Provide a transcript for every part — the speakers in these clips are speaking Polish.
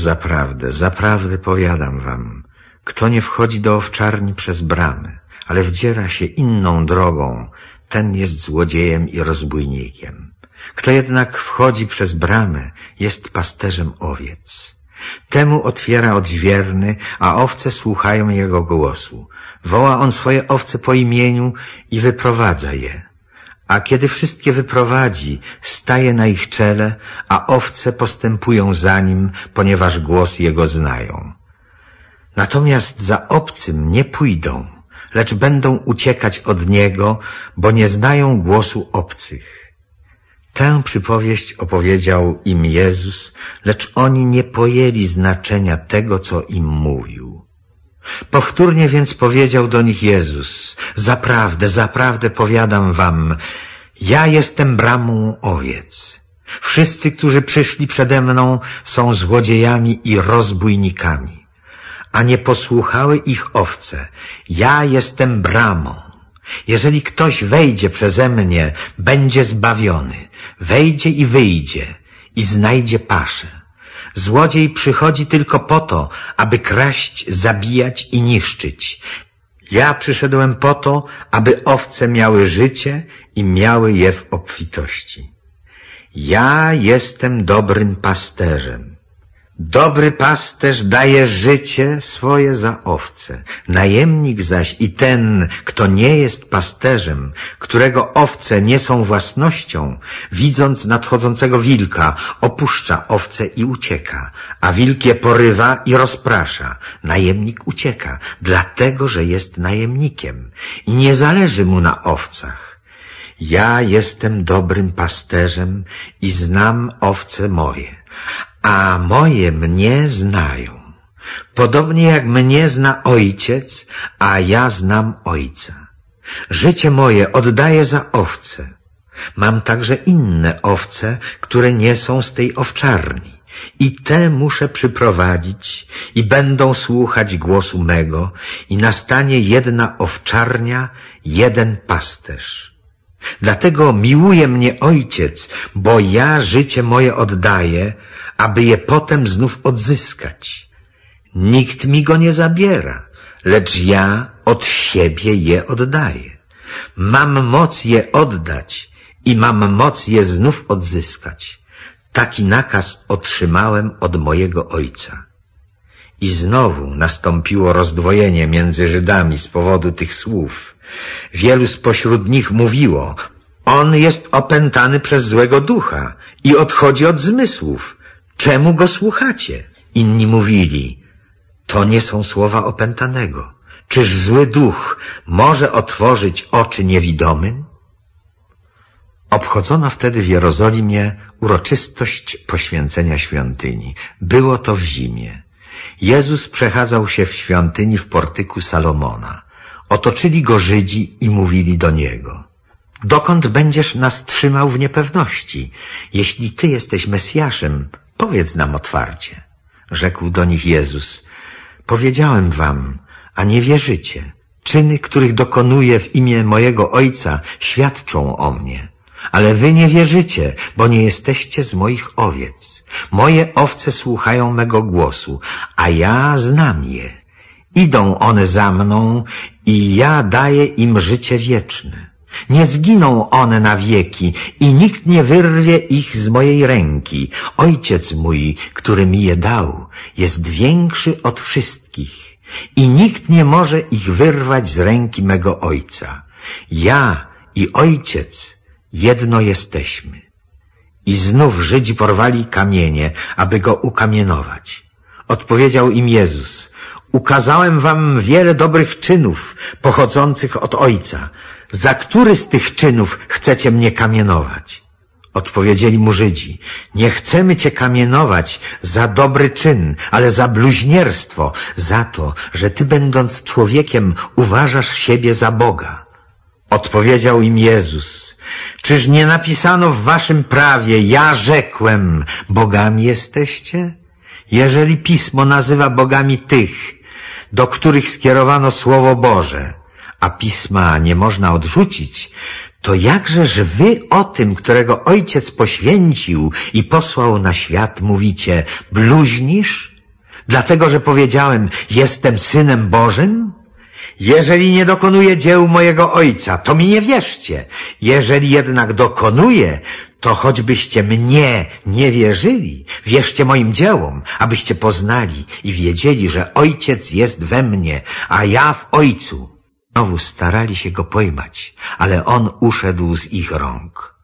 Zaprawdę, zaprawdę powiadam wam, kto nie wchodzi do owczarni przez bramę, ale wdziera się inną drogą, ten jest złodziejem i rozbójnikiem. Kto jednak wchodzi przez bramę, jest pasterzem owiec. Temu otwiera odźwierny, a owce słuchają jego głosu. Woła on swoje owce po imieniu i wyprowadza je. A kiedy wszystkie wyprowadzi, staje na ich czele, a owce postępują za nim, ponieważ głos jego znają. Natomiast za obcym nie pójdą, lecz będą uciekać od niego, bo nie znają głosu obcych. Tę przypowieść opowiedział im Jezus, lecz oni nie pojęli znaczenia tego, co im mówił. Powtórnie więc powiedział do nich Jezus, zaprawdę, zaprawdę powiadam wam, ja jestem bramą owiec. Wszyscy, którzy przyszli przede mną, są złodziejami i rozbójnikami, a nie posłuchały ich owce. Ja jestem bramą. Jeżeli ktoś wejdzie przeze mnie, będzie zbawiony. Wejdzie i wyjdzie i znajdzie paszę. Złodziej przychodzi tylko po to, aby kraść, zabijać i niszczyć. Ja przyszedłem po to, aby owce miały życie i miały je w obfitości. Ja jestem dobrym pasterzem. Dobry pasterz daje życie swoje za owce. Najemnik zaś i ten, kto nie jest pasterzem, którego owce nie są własnością, widząc nadchodzącego wilka, opuszcza owce i ucieka, a wilk je porywa i rozprasza. Najemnik ucieka, dlatego, że jest najemnikiem i nie zależy mu na owcach. Ja jestem dobrym pasterzem i znam owce moje, a moje mnie znają. Podobnie jak mnie zna ojciec, a ja znam ojca. Życie moje oddaję za owce. Mam także inne owce, które nie są z tej owczarni. I te muszę przyprowadzić i będą słuchać głosu mego i nastanie jedna owczarnia, jeden pasterz. Dlatego miłuje mnie Ojciec, bo ja życie moje oddaję, aby je potem znów odzyskać. Nikt mi go nie zabiera, lecz ja od siebie je oddaję. Mam moc je oddać i mam moc je znów odzyskać. Taki nakaz otrzymałem od mojego Ojca. I znowu nastąpiło rozdwojenie między Żydami z powodu tych słów. Wielu spośród nich mówiło, on jest opętany przez złego ducha i odchodzi od zmysłów. Czemu go słuchacie? Inni mówili, to nie są słowa opętanego. Czyż zły duch może otworzyć oczy niewidomym? Obchodzono wtedy w Jerozolimie uroczystość poświęcenia świątyni. Było to w zimie. Jezus przechadzał się w świątyni w portyku Salomona. Otoczyli go Żydzi i mówili do niego. Dokąd będziesz nas trzymał w niepewności? Jeśli ty jesteś Mesjaszem, powiedz nam otwarcie. Rzekł do nich Jezus. Powiedziałem wam, a nie wierzycie. Czyny, których dokonuję w imię mojego Ojca, świadczą o mnie. Ale wy nie wierzycie, bo nie jesteście z moich owiec. Moje owce słuchają mego głosu, a ja znam je. Idą one za mną i ja daję im życie wieczne. Nie zginą one na wieki i nikt nie wyrwie ich z mojej ręki. Ojciec mój, który mi je dał, jest większy od wszystkich i nikt nie może ich wyrwać z ręki mego Ojca. Ja i Ojciec jedno jesteśmy. I znów Żydzi porwali kamienie, aby go ukamienować. Odpowiedział im Jezus, ukazałem wam wiele dobrych czynów pochodzących od Ojca. Za który z tych czynów chcecie mnie kamienować? Odpowiedzieli mu Żydzi, nie chcemy cię kamienować za dobry czyn, ale za bluźnierstwo, za to, że ty będąc człowiekiem uważasz siebie za Boga. Odpowiedział im Jezus, czyż nie napisano w waszym prawie, ja rzekłem, bogami jesteście? Jeżeli pismo nazywa bogami tych, do których skierowano Słowo Boże, a pisma nie można odrzucić, to jakżeż wy o tym, którego ojciec poświęcił i posłał na świat, mówicie, bluźnisz? Dlatego, że powiedziałem, jestem Synem Bożym? Jeżeli nie dokonuję dzieł mojego Ojca, to mi nie wierzcie. Jeżeli jednak dokonuję, to choćbyście mnie nie wierzyli, wierzcie moim dziełom, abyście poznali i wiedzieli, że Ojciec jest we mnie, a ja w Ojcu. Znowu starali się go pojmać, ale on uszedł z ich rąk.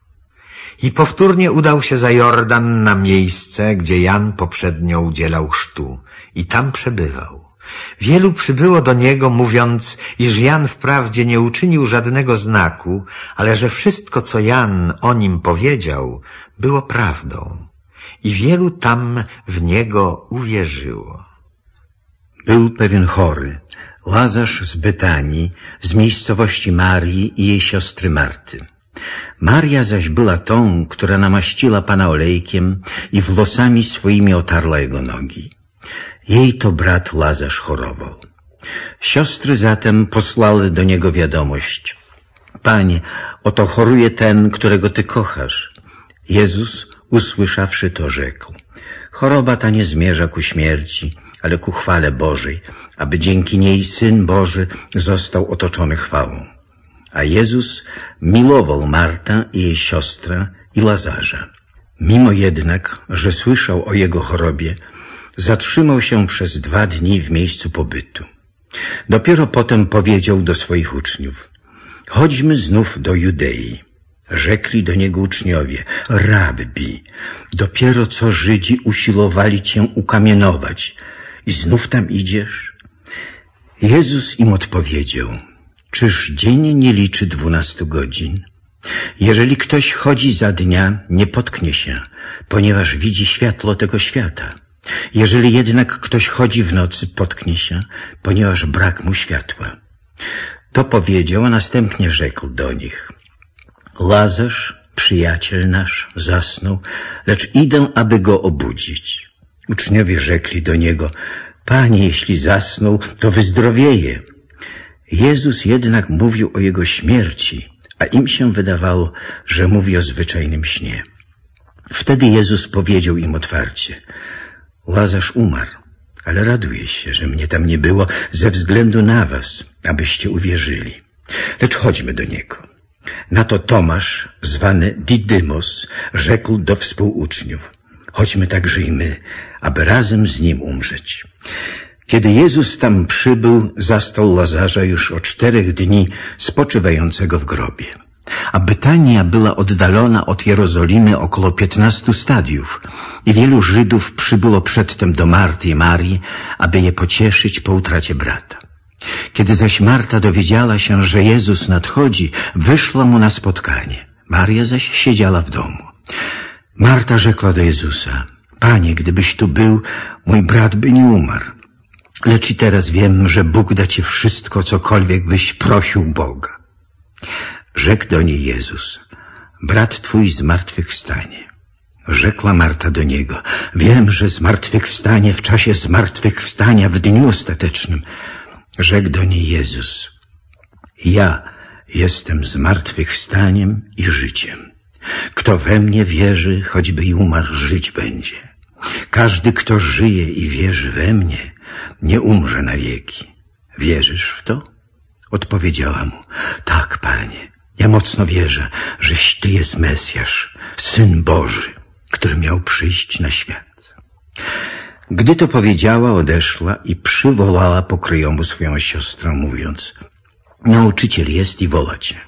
I powtórnie udał się za Jordan na miejsce, gdzie Jan poprzednio udzielał chrztu i tam przebywał. Wielu przybyło do niego, mówiąc, iż Jan wprawdzie nie uczynił żadnego znaku, ale że wszystko, co Jan o nim powiedział, było prawdą. I wielu tam w niego uwierzyło. Był pewien chory, Łazarz z Betanii, z miejscowości Marii i jej siostry Marty. Maria zaś była tą, która namaściła Pana olejkiem i włosami swoimi otarła jego nogi. Jej to brat Łazarz chorował. Siostry zatem posłały do niego wiadomość. Panie, oto choruje ten, którego Ty kochasz. Jezus, usłyszawszy to, rzekł. Choroba ta nie zmierza ku śmierci, ale ku chwale Bożej, aby dzięki niej Syn Boży został otoczony chwałą. A Jezus milował Marta i jej siostra i Lazarza. Mimo jednak, że słyszał o jego chorobie, zatrzymał się przez dwa dni w miejscu pobytu. Dopiero potem powiedział do swoich uczniów, chodźmy znów do Judei. Rzekli do niego uczniowie, rabbi, dopiero co Żydzi usilowali cię ukamienować i znów tam idziesz? Jezus im odpowiedział, czyż dzień nie liczy dwunastu godzin? Jeżeli ktoś chodzi za dnia, nie potknie się, ponieważ widzi światło tego świata. Jeżeli jednak ktoś chodzi w nocy, potknie się, ponieważ brak mu światła. To powiedział, a następnie rzekł do nich. Lazarz, przyjaciel nasz, zasnął, lecz idę, aby go obudzić. Uczniowie rzekli do niego, Panie, jeśli zasnął, to wyzdrowieje. Jezus jednak mówił o jego śmierci, a im się wydawało, że mówi o zwyczajnym śnie. Wtedy Jezus powiedział im otwarcie, Łazarz umarł, ale raduję się, że mnie tam nie było ze względu na was, abyście uwierzyli. Lecz chodźmy do niego. Na to Tomasz, zwany Didymos, rzekł do współuczniów, chodźmy także i my, aby razem z nim umrzeć. Kiedy Jezus tam przybył, zastał Lazarza już o czterech dni spoczywającego w grobie. A Betania była oddalona od Jerozolimy około piętnastu stadiów i wielu Żydów przybyło przedtem do Marty i Marii, aby je pocieszyć po utracie brata. Kiedy zaś Marta dowiedziała się, że Jezus nadchodzi, wyszła mu na spotkanie. Maria zaś siedziała w domu. Marta rzekła do Jezusa, Panie, gdybyś tu był, mój brat by nie umarł. Lecz i teraz wiem, że Bóg da ci wszystko, cokolwiek byś prosił Boga. Rzekł do niej Jezus, brat twój zmartwychwstanie. Rzekła Marta do niego, wiem, że zmartwychwstanie w czasie zmartwychwstania w dniu ostatecznym. Rzekł do niej Jezus, ja jestem zmartwychwstaniem i życiem. Kto we mnie wierzy, choćby i umarł, żyć będzie. Każdy, kto żyje i wierzy we mnie, nie umrze na wieki. Wierzysz w to? Odpowiedziała mu, tak, panie. Ja mocno wierzę, żeś ty jest Mesjasz, Syn Boży, który miał przyjść na świat. Gdy to powiedziała, odeszła i przywołała pokryjomu swoją siostrę, mówiąc, nauczyciel jest i woła cię.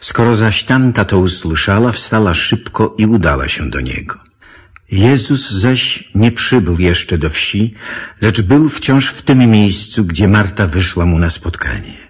Skoro zaś tamta to usłyszała, wstała szybko i udała się do niego. Jezus zaś nie przybył jeszcze do wsi, lecz był wciąż w tym miejscu, gdzie Marta wyszła mu na spotkanie.